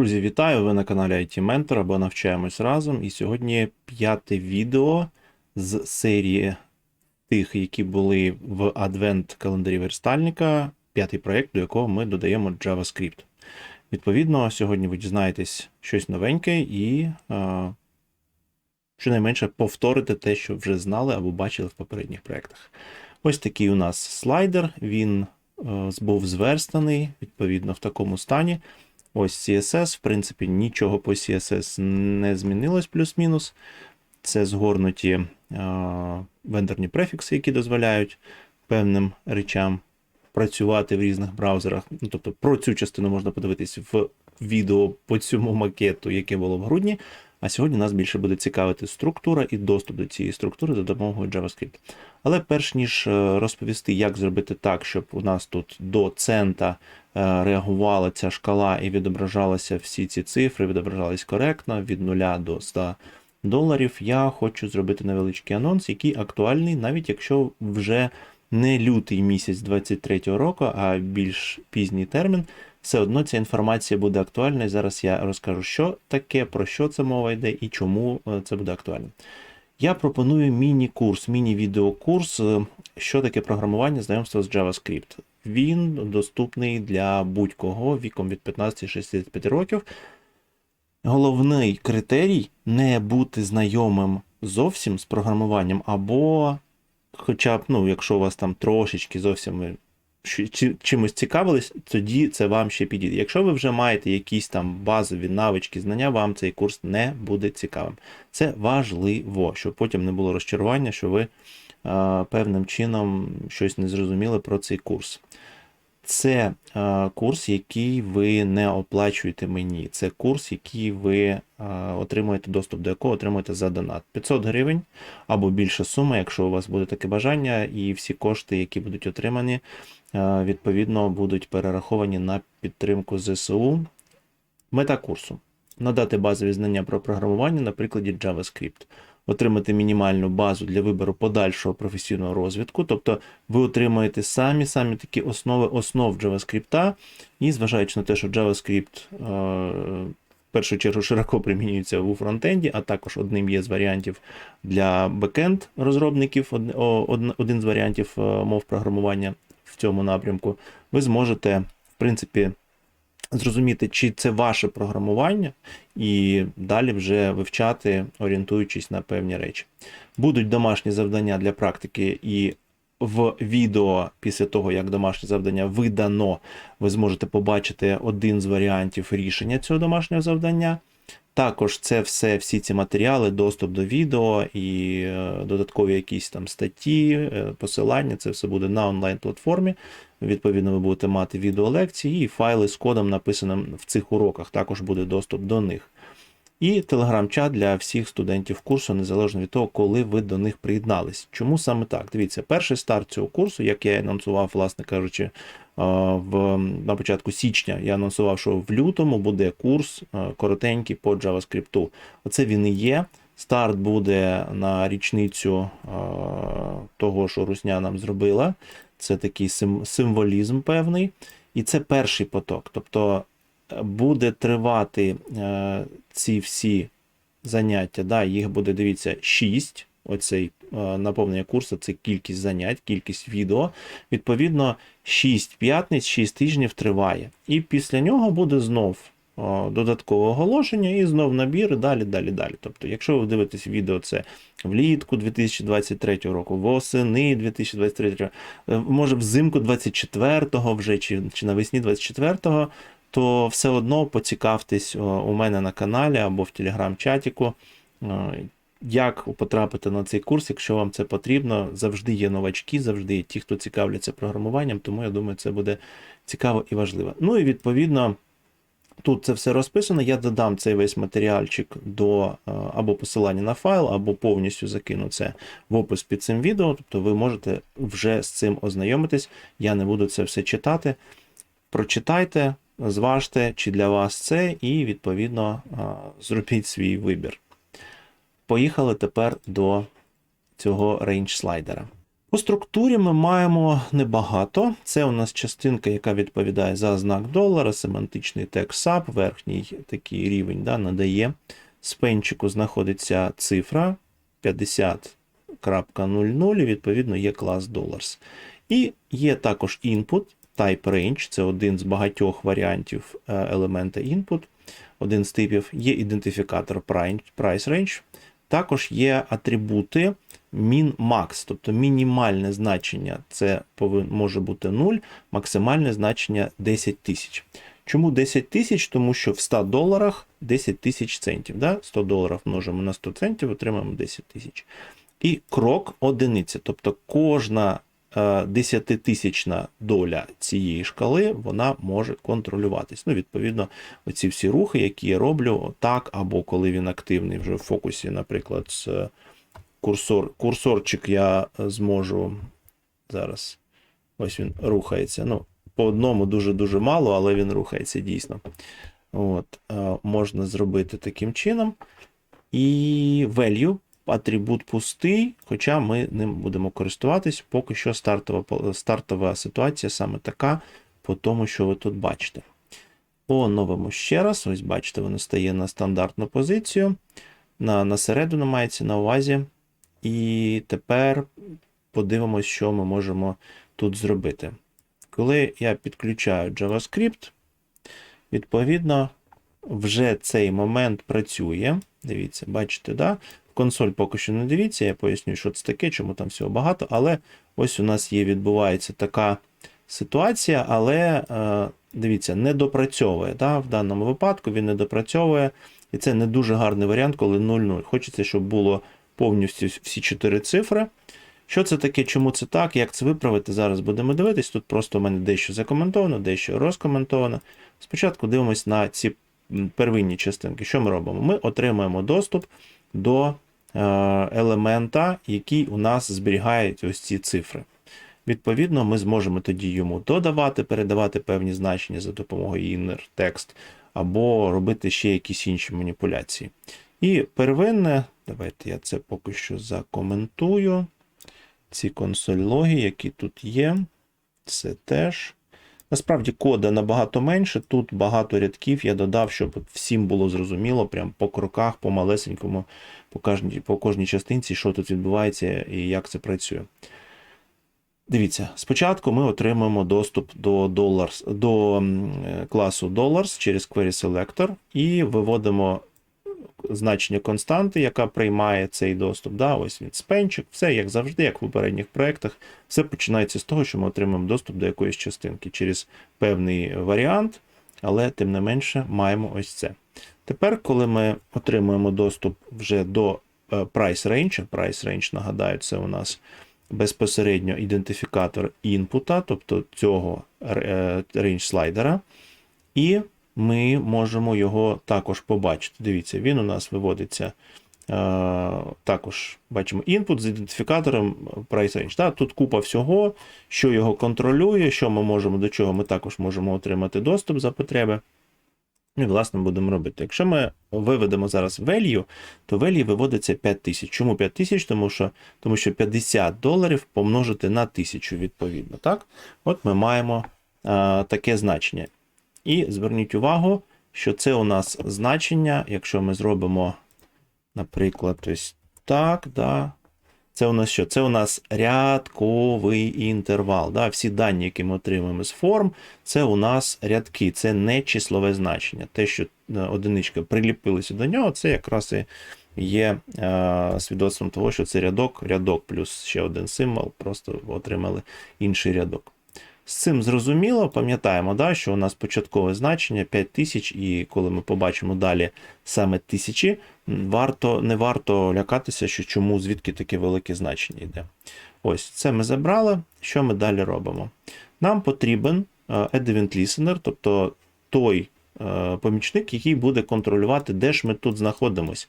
Друзі, вітаю! Ви на каналі IT Mentor або навчаємось разом. І сьогодні п'яте відео з серії тих, які були в адвент календарі верстальника, п'ятий проєкт, до якого ми додаємо JavaScript. Відповідно, сьогодні ви дізнаєтесь щось новеньке і е, щонайменше повторите те, що вже знали або бачили в попередніх проєктах. Ось такий у нас слайдер. Він був зверстаний відповідно в такому стані. Ось CSS, в принципі, нічого по CSS не змінилось плюс-мінус. Це згорнуті е, вендорні префікси, які дозволяють певним речам працювати в різних браузерах. Ну, тобто про цю частину можна подивитись в відео по цьому макету, яке було в грудні. А сьогодні нас більше буде цікавити структура і доступ до цієї структури за допомогою JavaScript. Але перш ніж е, розповісти, як зробити так, щоб у нас тут до цента е, реагувала ця шкала і відображалися всі ці цифри, відображались коректно від 0 до 100 доларів, я хочу зробити невеличкий анонс, який актуальний, навіть якщо вже не лютий місяць 23-го року, а більш пізній термін. Все одно ця інформація буде актуальна, і зараз я розкажу, що таке, про що це мова йде і чому е, це буде актуально. Я пропоную міні-курс, міні-відеокурс, е, що таке програмування, знайомство з JavaScript. Він доступний для будь-кого віком від 15-65 років. Головний критерій не бути знайомим зовсім з програмуванням, або, хоча б, ну, якщо у вас там трошечки зовсім чимось цікавились, тоді це вам ще підійде. Якщо ви вже маєте якісь там базові навички, знання, вам цей курс не буде цікавим. Це важливо, щоб потім не було розчарування, що ви е, певним чином щось не зрозуміли про цей курс. Це е, курс, який ви не оплачуєте мені. Це курс, який ви е, отримуєте доступ до якого отримуєте за донат. 500 гривень або більша сума, якщо у вас буде таке бажання, і всі кошти, які будуть отримані, відповідно будуть перераховані на підтримку ЗСУ. Мета курсу надати базові знання про програмування на прикладі JavaScript, отримати мінімальну базу для вибору подальшого професійного розвитку, тобто ви отримаєте самі самі такі основи основ JavaScript, і зважаючи на те, що JavaScript е, в першу чергу широко примінюється у фронтенді, а також одним є з варіантів для бекенд розробників, од- один з варіантів е, мов програмування в цьому напрямку, ви зможете, в принципі, зрозуміти, чи це ваше програмування, і далі вже вивчати, орієнтуючись на певні речі. Будуть домашні завдання для практики, і в відео після того, як домашнє завдання видано, ви зможете побачити один з варіантів рішення цього домашнього завдання. Також це все, всі ці матеріали, доступ до відео і е, додаткові якісь там статті, е, посилання, це все буде на онлайн-платформі. Відповідно, ви будете мати відеолекції і файли з кодом, написаним в цих уроках. Також буде доступ до них. І телеграм-чат для всіх студентів курсу, незалежно від того, коли ви до них приєднались. Чому саме так? Дивіться, перший старт цього курсу, як я анонсував, власне кажучи, в, на початку січня, я анонсував, що в лютому буде курс коротенький по JavaScript. Оце він і є. Старт буде на річницю того, що Русня нам зробила. Це такий символізм певний. І це перший поток. Тобто буде тривати е, ці всі заняття. Да, їх буде, дивіться, 6. Оцей е, наповнення курсу це кількість занять, кількість відео. Відповідно, 6 п'ятниць, 6 тижнів триває. І після нього буде знов о, додаткове оголошення і знов набір, і далі, далі, далі. Тобто, якщо ви дивитесь відео це влітку 2023 року, восени 2023 року, е, може взимку 24-го вже чи, чи навесні 24-го, то все одно поцікавтесь у мене на каналі або в телеграм-чатіку. Е, Як потрапити на цей курс, якщо вам це потрібно, завжди є новачки, завжди є ті, хто цікавляться програмуванням, тому я думаю, це буде цікаво і важливо. Ну і відповідно, тут це все розписано. Я додам цей весь матеріальчик до е, або посилання на файл, або повністю закину це в опис під цим відео. Тобто ви можете вже з цим ознайомитись. Я не буду це все читати. Прочитайте, зважте, чи для вас це, і відповідно зробіть свій вибір. Поїхали тепер до цього рейндж слайдера. По структурі ми маємо небагато. Це у нас частинка, яка відповідає за знак долара, семантичний SAP, верхній такий рівень да, надає. З пенчику знаходиться цифра 50.00, і відповідно є клас dollars. І є також input, type range, це один з багатьох варіантів е, елемента input, один з типів. Є ідентифікатор price range, також є атрибути min-max, тобто мінімальне значення це може бути 0, максимальне значення 10 тисяч. Чому 10 тисяч? Тому що в 100 доларах 10 тисяч центів. Да? 100 доларів множимо на 100 центів, отримаємо 10 тисяч. І крок одиниця. Тобто кожна десятитисячна доля цієї шкали вона може контролюватись. Ну, відповідно, оці всі рухи, які я роблю так, або коли він активний вже в фокусі, наприклад, з е, курсор, курсорчик я зможу зараз. Ось він рухається. Ну, по одному дуже-дуже мало, але він рухається дійсно. От, е, Можна зробити таким чином. І value, атрибут пустий, хоча ми ним будемо користуватись, поки що стартова, стартова ситуація саме така, по тому, що ви тут бачите. Оновимо ще раз. Ось бачите, воно стає на стандартну позицію. На, на середину мається на увазі. І тепер подивимось, що ми можемо тут зробити. Коли я підключаю JavaScript, відповідно, вже цей момент працює. Дивіться, бачите, да? Консоль поки що не дивіться, я поясню, що це таке, чому там всього багато. Але ось у нас є, відбувається така ситуація, але е, дивіться, не допрацьовує. Да? В даному випадку він не допрацьовує. І це не дуже гарний варіант, коли 0,0. Хочеться, щоб було повністю всі чотири цифри. Що це таке, чому це так, як це виправити? Зараз будемо дивитись. Тут просто у мене дещо закоментовано, дещо розкоментовано. Спочатку дивимось на ці первинні частинки. Що ми робимо? Ми отримуємо доступ до елемента, який у нас зберігає ось ці цифри. Відповідно, ми зможемо тоді йому додавати, передавати певні значення за допомогою inner text, або робити ще якісь інші маніпуляції. І первинне, давайте я це поки що закоментую. Ці консоль логи, які тут є, це теж. Насправді кода набагато менше. Тут багато рядків я додав, щоб всім було зрозуміло, прям по кроках, по малесенькому, по кожній, по кожній частинці, що тут відбувається і як це працює. Дивіться, спочатку ми отримуємо доступ до dollars, до класу Dollars через Query Selector і виводимо значення константи, яка приймає цей доступ. Да, Ось він спенчик, все як завжди, як в попередніх проєктах. Все починається з того, що ми отримуємо доступ до якоїсь частинки через певний варіант, але тим не менше маємо ось це. Тепер, коли ми отримуємо доступ вже до е, price range, price range, нагадаю, це у нас безпосередньо ідентифікатор інпута, тобто цього range слайдера. І ми можемо його також побачити. Дивіться, він у нас виводиться. е, Також бачимо input з ідентифікатором price range. Так, Тут купа всього, що його контролює, що ми можемо, до чого ми також можемо отримати доступ за потреби. І, власне, будемо робити. Якщо ми виведемо зараз value, то value виводиться 5000. Чому 5000? Тому що тому що 50 доларів помножити на 1000 відповідно. Так? От ми маємо а, таке значення. І зверніть увагу, що це у нас значення, якщо ми зробимо, наприклад, ось так, да. Це у нас що? Це у нас рядковий інтервал. Да? Всі дані, які ми отримуємо з форм, це у нас рядки, це не числове значення. Те, що одиничка приліпилася до нього, це якраз і є е, свідоцтвом того, що це рядок, рядок плюс ще один символ, просто отримали інший рядок. З цим зрозуміло, пам'ятаємо, да, що у нас початкове значення 5000, і коли ми побачимо далі саме тисячі, варто, не варто лякатися, що чому, звідки таке велике значення йде. Ось це ми забрали. Що ми далі робимо? Нам потрібен Add Event Listener, тобто той е, помічник, який буде контролювати, де ж ми тут знаходимось.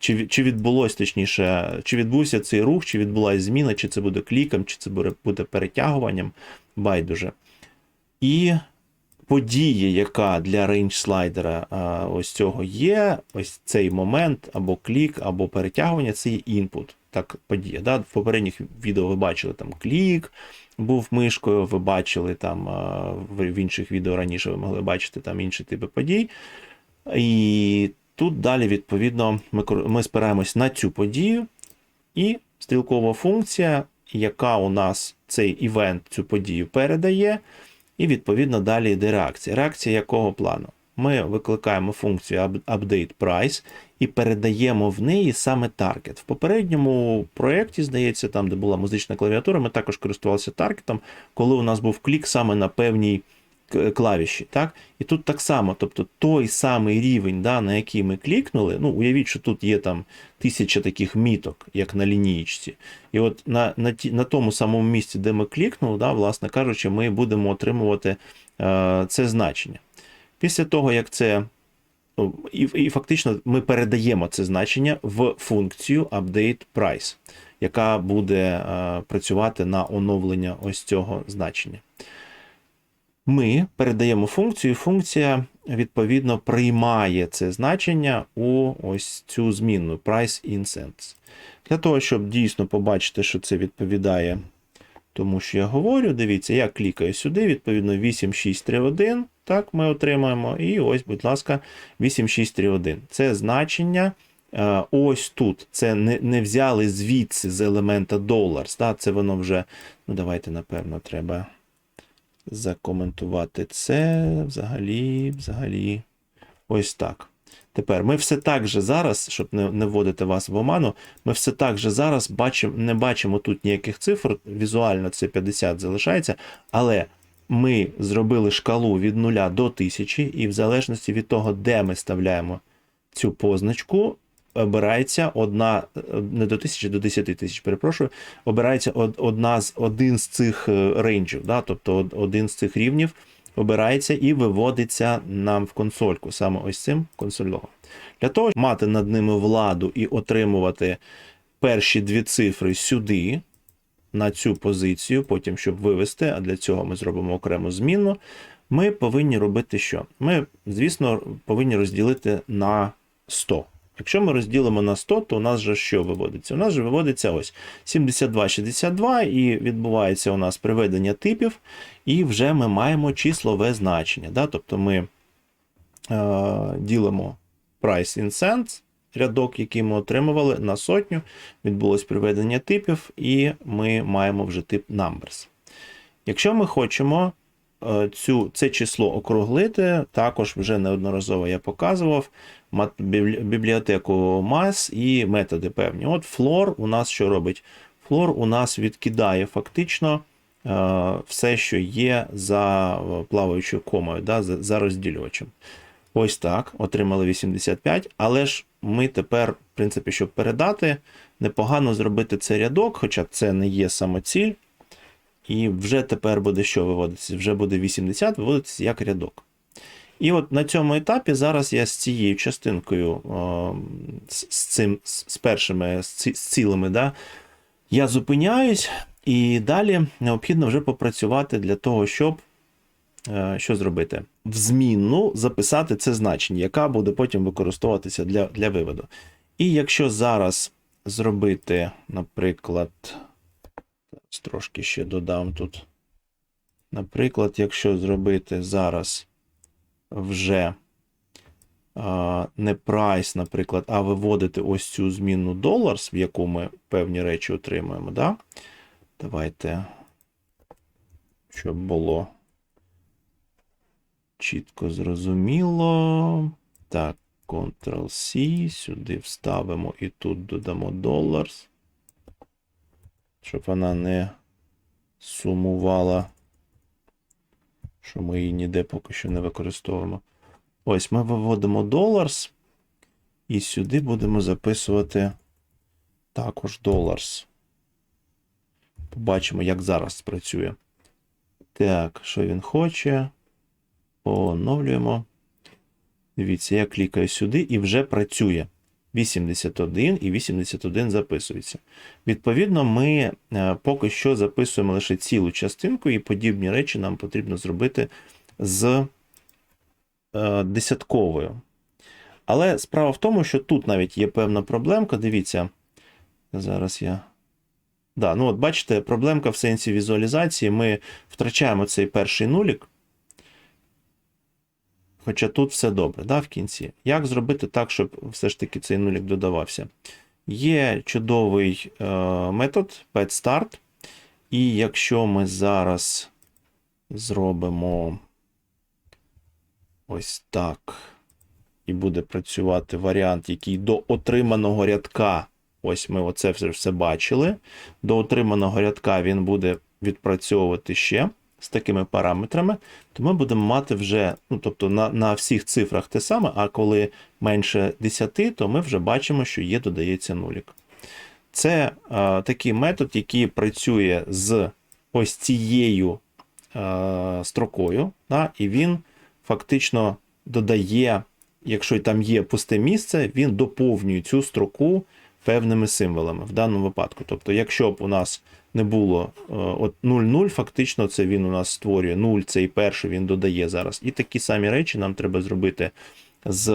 Чи чи відбулось, точніше, чи відбувся цей рух, чи відбулася зміна, чи це буде кліком, чи це буде перетягуванням байдуже. І подія, яка для рейндж слайдера ось цього є, ось цей момент, або клік, або перетягування це є інпут. так подія. Да? В попередніх відео ви бачили там клік, був мишкою, ви бачили там в інших відео раніше ви могли бачити там інші типи подій. І тут далі, відповідно, ми, спираємось на цю подію, і стрілкова функція, яка у нас цей івент, цю подію передає, і відповідно далі йде реакція. Реакція якого плану? Ми викликаємо функцію up- update price і передаємо в неї саме таргет. В попередньому проєкті, здається, там, де була музична клавіатура, ми також користувалися таргетом, коли у нас був клік саме на певній клавіші. Так? І тут так само, тобто той самий рівень, да, на який ми клікнули, ну, уявіть, що тут є там тисяча таких міток, як на лінієчці. І от на, на, ті, на тому самому місці, де ми клікнули, да, власне кажучи, ми будемо отримувати е, це значення. Після того, як це. ну, І, і фактично ми передаємо це значення в функцію update price, яка буде е, працювати на оновлення ось цього значення. Ми передаємо функцію, і функція відповідно приймає це значення у ось цю змінну price in cents. Для того, щоб дійсно побачити, що це відповідає тому, що я говорю, дивіться, я клікаю сюди, відповідно 8631, так, ми отримаємо. І ось, будь ласка, 8631. Це значення. е, Ось тут. Це не, не взяли звідси з елемента. Да? Це воно вже. Ну, давайте, напевно, треба закоментувати це. Взагалі, взагалі. Ось так. Тепер ми все так же зараз, щоб не, не вводити вас в оману, ми все так же зараз бачимо, не бачимо тут ніяких цифр. Візуально це 50 залишається, але ми зробили шкалу від 0 до 1000, і в залежності від того, де ми ставляємо цю позначку, обирається одна, е, не до 1000, до 10 тисяч, перепрошую, обирається одна з, один з цих е, рейнджів, да? тобто один з цих рівнів обирається і виводиться нам в консольку, саме ось цим консольлогом. Для того, щоб мати над ними владу і отримувати перші дві цифри сюди, на цю позицію, потім, щоб вивести, а для цього ми зробимо окрему зміну, ми повинні робити що? Ми, звісно, повинні розділити на 100. Якщо ми розділимо на 100, то у нас же що виводиться? У нас же виводиться ось 72,62, і відбувається у нас приведення типів, і вже ми маємо числове значення. Да? Тобто ми е, ділимо price in cents, рядок, який ми отримували на сотню, відбулось приведення типів, і ми маємо вже тип numbers. Якщо ми хочемо е, цю, це число округлити, також вже неодноразово я показував бібліотеку mass і методи певні. От floor у нас що робить? Floor у нас відкидає фактично е, все, що є за е, плаваючою комою, да, за розділювачем. Ось так, отримали 85, але ж ми тепер, в принципі, щоб передати, непогано зробити цей рядок, хоча це не є самоціль. І вже тепер буде що виводитися? Вже буде 80, виводитися як рядок. І от на цьому етапі зараз я з цією частинкою, з, цим, з, першими з, цілими, да, я зупиняюсь, і далі необхідно вже попрацювати для того, щоб е, що зробити? В змінну записати це значення, яка буде потім використовуватися для, для виводу. І якщо зараз зробити, наприклад, трошки ще додам тут. Наприклад, якщо зробити зараз вже не прайс, наприклад, а виводити ось цю змінну dollars, в яку ми певні речі отримуємо, да? Давайте, щоб було чітко зрозуміло. Так, Ctrl-C, сюди вставимо і тут додамо dollars, щоб вона не сумувала, що ми її ніде поки що не використовуємо. Ось ми виводимо dollars, і сюди будемо записувати також dollars. Побачимо, як зараз спрацює. Так, що він хоче? Оновлюємо. Дивіться, я клікаю сюди і вже працює. 81 і 81 записується. Відповідно, ми е, поки що записуємо лише цілу частинку, і подібні речі нам потрібно зробити з е, десятковою. Але справа в тому, що тут навіть є певна проблемка. Дивіться, Зараз я. Да, ну от бачите, проблемка в сенсі візуалізації. Ми втрачаємо цей перший нулік. Хоча тут все добре, да, в кінці. Як зробити так, щоб все ж таки цей нулік додавався? Є чудовий е, метод PetStart. І якщо ми зараз зробимо ось так, і буде працювати варіант, який до отриманого рядка, ось ми оце все, все бачили. До отриманого рядка він буде відпрацьовувати ще з такими параметрами, то ми будемо мати вже, ну тобто на, на всіх цифрах те саме, а коли менше 10, то ми вже бачимо, що є, додається нулік. Це е, такий метод, який працює з ось цією е, строкою, да, і він фактично додає, якщо там є пусте місце, він доповнює цю строку певними символами в даному випадку. Тобто, якщо б у нас не було е, от 0,0, фактично це він у нас створює 0, цей перший він додає зараз. І такі самі речі нам треба зробити з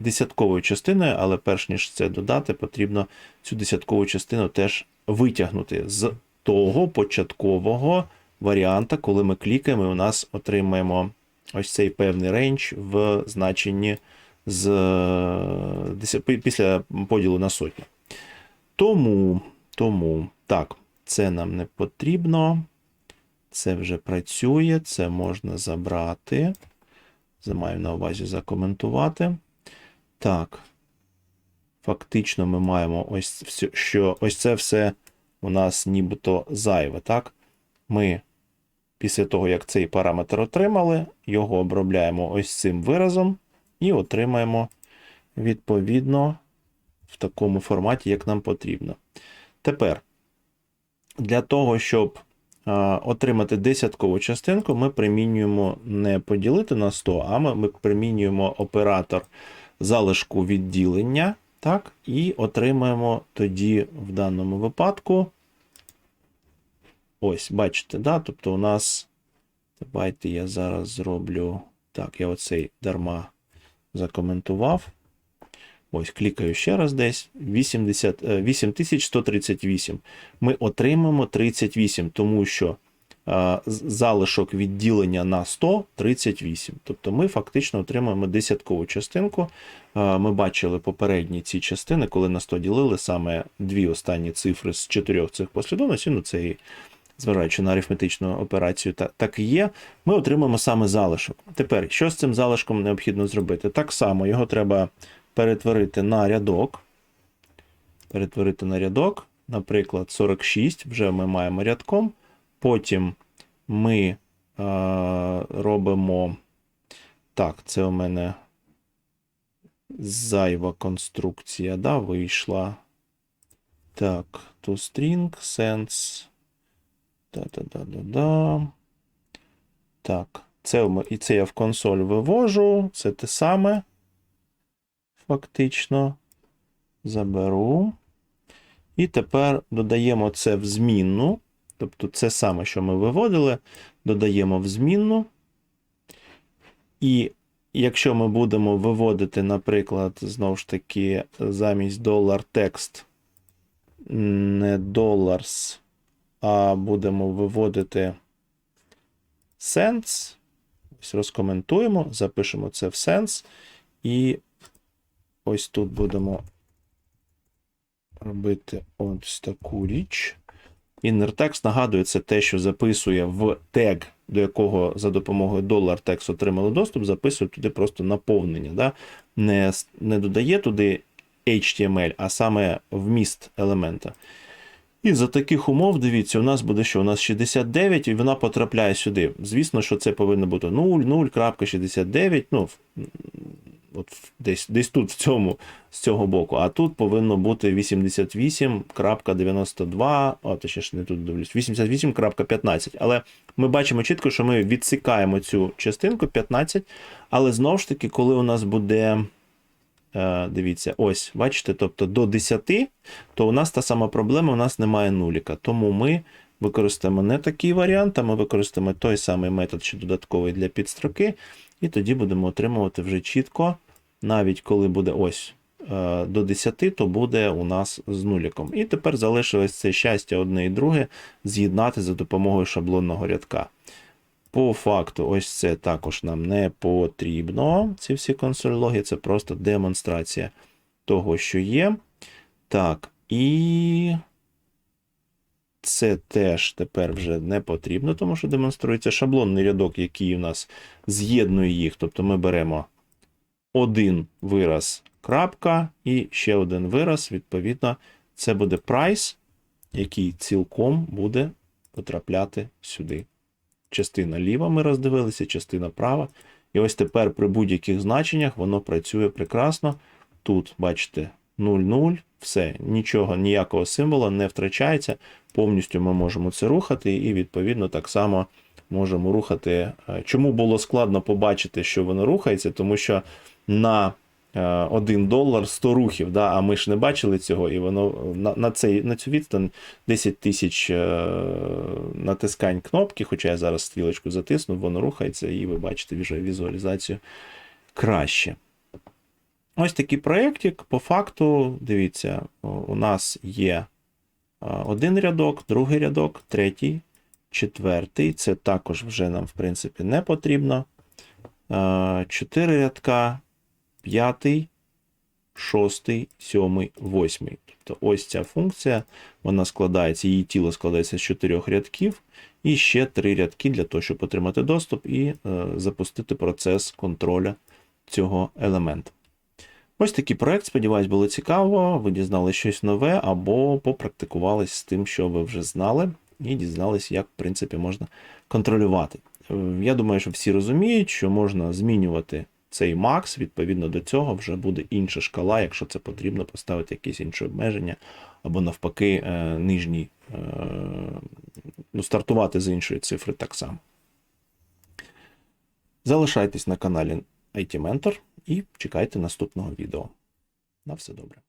десятковою частиною, але перш ніж це додати, потрібно цю десяткову частину теж витягнути з того початкового варіанта, коли ми клікаємо, і у нас отримаємо ось цей певний рейндж в значенні з після поділу на сотню. Тому, тому, так, це нам не потрібно. Це вже працює, це можна забрати. Маю на увазі закоментувати. Так. Фактично, ми маємо ось що ось це все у нас нібито зайве. Так? Ми після того, як цей параметр отримали, його обробляємо ось цим виразом і отримаємо відповідно в такому форматі, як нам потрібно. Тепер, для того, щоб отримати десяткову частинку, ми примінюємо не поділити на 100, а ми, ми примінюємо оператор залишку відділення, так, і отримаємо тоді в даному випадку. Ось, бачите, да? тобто у нас. Давайте я зараз зроблю. Так, я оцей дарма закоментував. Ось, клікаю ще раз десь. 80, е, 8138. Ми отримаємо 38, тому що е, з- залишок відділення на 100 38. Тобто ми фактично отримаємо десяткову частинку. Е, Ми бачили попередні ці частини, коли на 100 ділили саме дві останні цифри з чотирьох цих послідовностей. Ну, це і зважаючи на арифметичну операцію, та, так і є. Ми отримаємо саме залишок. Тепер, що з цим залишком необхідно зробити? Так само його треба перетворити на рядок. Перетворити на рядок, наприклад, 46, вже ми маємо рядком. Потім ми е, робимо. Так, це у мене зайва конструкція, да, вийшла. Так, toString, sense. Да-да-да-да-да. Так, це, і це я в консоль вивожу. Це те саме. Фактично. Заберу. І тепер додаємо це в змінну. Тобто це саме, що ми виводили, додаємо в змінну. І якщо ми будемо виводити, наприклад, знову ж таки, замість долар текст, не dollars, а будемо виводити sense. Ось розкоментуємо, запишемо це в sense. І ось тут будемо робити ось таку річ. Inner нагадує, це те, що записує в тег, до якого за допомогою text отримали доступ, записує туди просто наповнення. Да? Не, не додає туди HTML, а саме вміст елемента. І за таких умов, дивіться, у нас буде що? У нас 69, і вона потрапляє сюди. Звісно, що це повинно бути 0, 0.69, ну, в- от десь, десь тут, в цьому, з цього боку. А тут повинно бути 88.92, а точніше не тут дивлюсь, 88.15. Але ми бачимо чітко, що ми відсікаємо цю частинку 15, але знову ж таки, коли у нас буде. Е, Дивіться, ось, бачите, тобто до 10, то у нас та сама проблема, у нас немає нуліка. Тому ми використаємо не такий варіант, а ми використаємо той самий метод, що додатковий для підстроки, і тоді будемо отримувати вже чітко, навіть коли буде ось е, до 10, то буде у нас з нуліком. І тепер залишилось це щастя одне і друге з'єднати за допомогою шаблонного рядка. По факту, ось це також нам не потрібно. Ці всі консоль-логи, це просто демонстрація того, що є. Так, і це теж тепер вже не потрібно, тому що демонструється шаблонний рядок, який у нас з'єднує їх. Тобто ми беремо один вираз, крапка, і ще один вираз. Відповідно, це буде price, який цілком буде потрапляти сюди. Частина ліва ми роздивилися, частина права. І ось тепер при будь-яких значеннях воно працює прекрасно. Тут, бачите, 0,0, все, нічого, ніякого символа не втрачається. Повністю ми можемо це рухати, і відповідно так само можемо рухати. е, Чому було складно побачити, що воно рухається? Тому що на 1 долар 100 рухів, да, а ми ж не бачили цього, і воно на, на, цей, на цю відстань 10 тисяч е, натискань кнопки, хоча я зараз стрілочку затисну, воно рухається, і ви бачите візу- візуалізацію краще. Ось такий проєктик. По факту, дивіться, у- нас є один рядок, другий рядок, третій, четвертий. Це також вже нам, в принципі, не потрібно. Чотири рядка, п'ятий, шостий, сьомий, восьмий. Тобто ось ця функція, вона складається, її тіло складається з чотирьох рядків, і ще три рядки для того, щоб отримати доступ і е, запустити процес контроля цього елемента. Ось такий проект, сподіваюсь, було цікаво. Ви дізнали щось нове або попрактикувались з тим, що ви вже знали, і дізнались, як в принципі можна контролювати. Е, Я думаю, що всі розуміють, що можна змінювати цей макс. Відповідно до цього вже буде інша шкала, якщо це потрібно поставити якісь інші обмеження, або навпаки, е, нижній, е, ну, стартувати з іншої цифри так само. Залишайтесь на каналі IT Mentor і чекайте наступного відео. На все добре.